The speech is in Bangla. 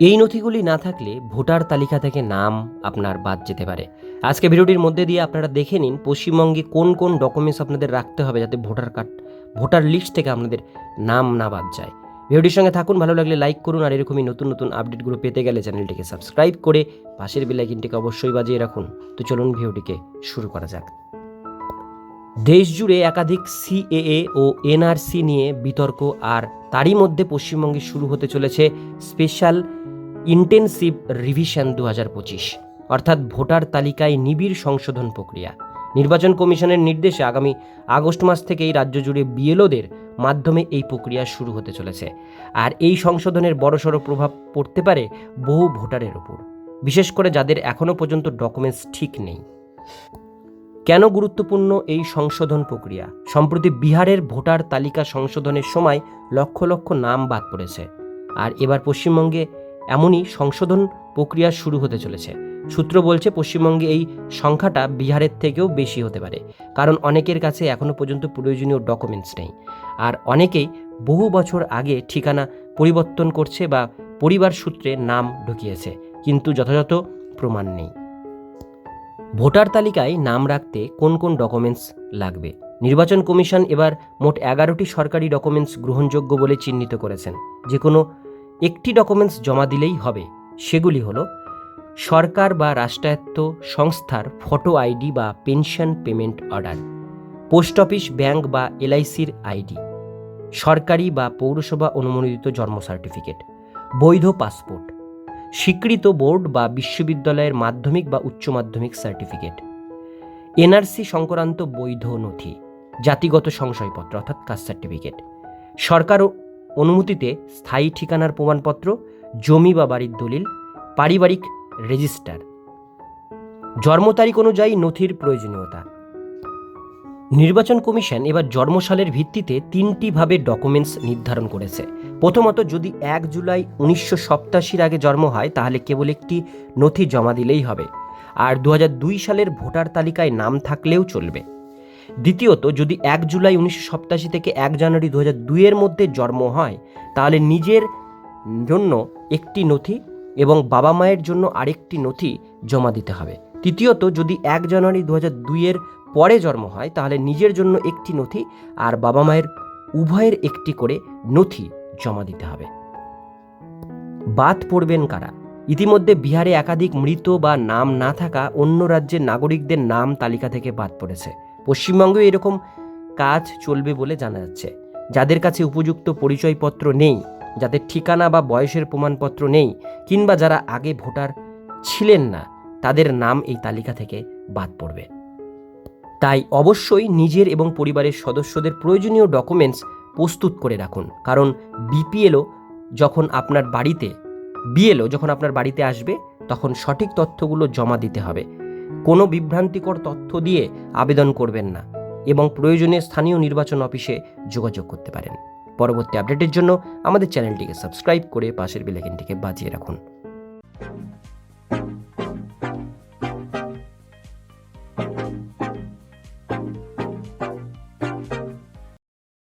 এই নথিগুলি না থাকলে ভোটার তালিকা থেকে নাম আপনার বাদ যেতে পারে। আজকে ভিডিওটির মধ্যে দিয়ে আপনারা দেখে নিন পশ্চিমবঙ্গে কোন কোন ডকুমেন্টস আপনাদের রাখতে হবে যাতে ভোটার কার্ড, ভোটার লিস্ট থেকে আপনাদের নাম না বাদ যায়। ভিডিওটির সঙ্গে থাকুন, ভালো লাগলে লাইক করুন আর এরকমই নতুন নতুন আপডেটগুলো পেতে গেলে চ্যানেলটিকে সাবস্ক্রাইব করে পাশের বেলাইকিনটিকে অবশ্যই বাজিয়ে রাখুন। তো চলুন ভিডিওটিকে শুরু করা যাক। দেশ জুড়ে একাধিক সিএএ ও এনআরসি নিয়ে বিতর্ক আর তারই মধ্যে পশ্চিমবঙ্গে শুরু হতে চলেছে স্পেশাল ইন্টেনসিভ রিভিশন দু হাজার পঁচিশ, অর্থাৎ ভোটার তালিকায় নিবিড় সংশোধন প্রক্রিয়া। নির্বাচন কমিশনের নির্দেশে আগামী আগস্ট মাস থেকেই রাজ্য জুড়ে বিএলওদের মাধ্যমে এই প্রক্রিয়া শুরু হতে চলেছে। আর এই সংশোধনের বড়সড় প্রভাব পড়তে পারে বহু ভোটারের ওপর, বিশেষ করে যাদের এখনও পর্যন্ত ডকুমেন্টস ঠিক নেই। কেন গুরুত্বপূর্ণ এই সংশোধন প্রক্রিয়া? সম্প্রতি বিহারের ভোটার তালিকা সংশোধনের সময় লক্ষ লক্ষ নাম বাদ পড়েছে। আর এবার পশ্চিমবঙ্গে এমনই সংশোধন প্রক্রিয়া শুরু হতে চলেছে। সূত্র বলছে, পশ্চিমবঙ্গে এই সংখ্যাটা বিহারের থেকেও বেশি হতে পারে, কারণ অনেকের কাছে এখনও পর্যন্ত প্রয়োজনীয় ডকুমেন্টস নেই। আর অনেকেই বহু বছর আগে ঠিকানা পরিবর্তন করছে বা পরিবার সূত্রে নাম ঢুকিয়েছে, কিন্তু যথাযথ প্রমাণ নেই। ভোটার তালিকায় নাম রাখতে কোন কোন ডকুমেন্টস লাগবে? নির্বাচন কমিশন এবার মোট এগারোটি সরকারি ডকুমেন্টস গ্রহণযোগ্য বলে চিহ্নিত করেছেন। যে কোনো একটি ডকুমেন্টস জমা দিলেই হবে। সেগুলি হলো, সরকার বা রাষ্ট্রায়ত্ত সংস্থার ফটো আইডি বা pension payment order post office bank বা এলআইসির আইডি সরকারি বা পৌরসভা অনুমোদিত জন্ম সার্টিফিকেট বৈধ পাসপোর্ট স্বীকৃত বোর্ড বা বিশ্ববিদ্যালয়ের মাধ্যমিক বা উচ্চ মাধ্যমিক সার্টিফিকেট এনআরসি সংক্রান্ত বৈধ নথি, জাতিগত সংশয়পত্র অর্থাৎ কাস্ট সার্টিফিকেট সরকার অনুমতিতে স্থায়ী ঠিকানার প্রমাণপত্র, জমি বা বাড়ির দলিল, পারিবারিক রেজিস্টার। জন্ম তারিখ অনুযায়ী নথির প্রয়োজনীয়তা। নির্বাচন কমিশন এবার জন্মসালের ভিত্তিতে তিনটি ভাবে ডকুমেন্টস নির্ধারণ করেছে। প্রথমত, যদি এক জুলাই উনিশশো সপ্তাশির আগে জন্ম হয়, তাহলে কেবল একটি নথি জমা দিলেই হবে। আর দু হাজার দুই সালের ভোটার তালিকায় নাম থাকলেও চলবে। দ্বিতীয়ত, যদি এক জুলাই উনিশশো সপ্তাশি থেকে এক জানুয়ারি দু হাজার দুইয়ের মধ্যে জন্ম হয়, তাহলে নিজের জন্য একটি নথি এবং বাবা মায়ের জন্য আরেকটি নথি জমা দিতে হবে। তৃতীয়ত, যদি এক জানুয়ারি দু হাজার দুইয়ের পরে জন্ম হয়, তাহলে নিজের জন্য একটি নথি আর বাবা মায়ের উভয়ের একটি করে নথি জমা দিতে হবে। বাদ পড়বেন কারা? ইতিমধ্যে বিহারে একাধিক মৃত বা নাম না থাকা অন্য রাজ্যের নাগরিকদের নাম তালিকা থেকে বাদ পড়েছে। পশ্চিমবঙ্গেও এরকম কাজ চলবে বলে জানা যাচ্ছে। যাদের কাছে উপযুক্ত পরিচয়পত্র নেই, যাদের ঠিকানা বা বয়সের প্রমাণপত্র নেই, কিংবা যারা আগে ভোটার ছিলেন না, তাদের নাম এই তালিকা থেকে বাদ পড়বে। তাই অবশ্যই নিজের এবং পরিবারের সদস্যদের প্রয়োজনীয় ডকুমেন্টস প্রস্তুত করে রাখুন। কারণ বিপিএলও যখন আপনার বাড়িতে বিএলও যখন আপনার বাড়িতে আসবে, তখন সঠিক তথ্যগুলো জমা দিতে হবে। কোনো বিভ্রান্তিকর তথ্য দিয়ে আবেদন করবেন না এবং প্রয়োজনে স্থানীয় নির্বাচন অফিসে যোগাযোগ করতে পারেন। পরবর্তী আপডেটের জন্য আমাদের চ্যানেলটিকে সাবস্ক্রাইব করে পাশের বেলাইকনটিকে বাজিয়ে রাখুন।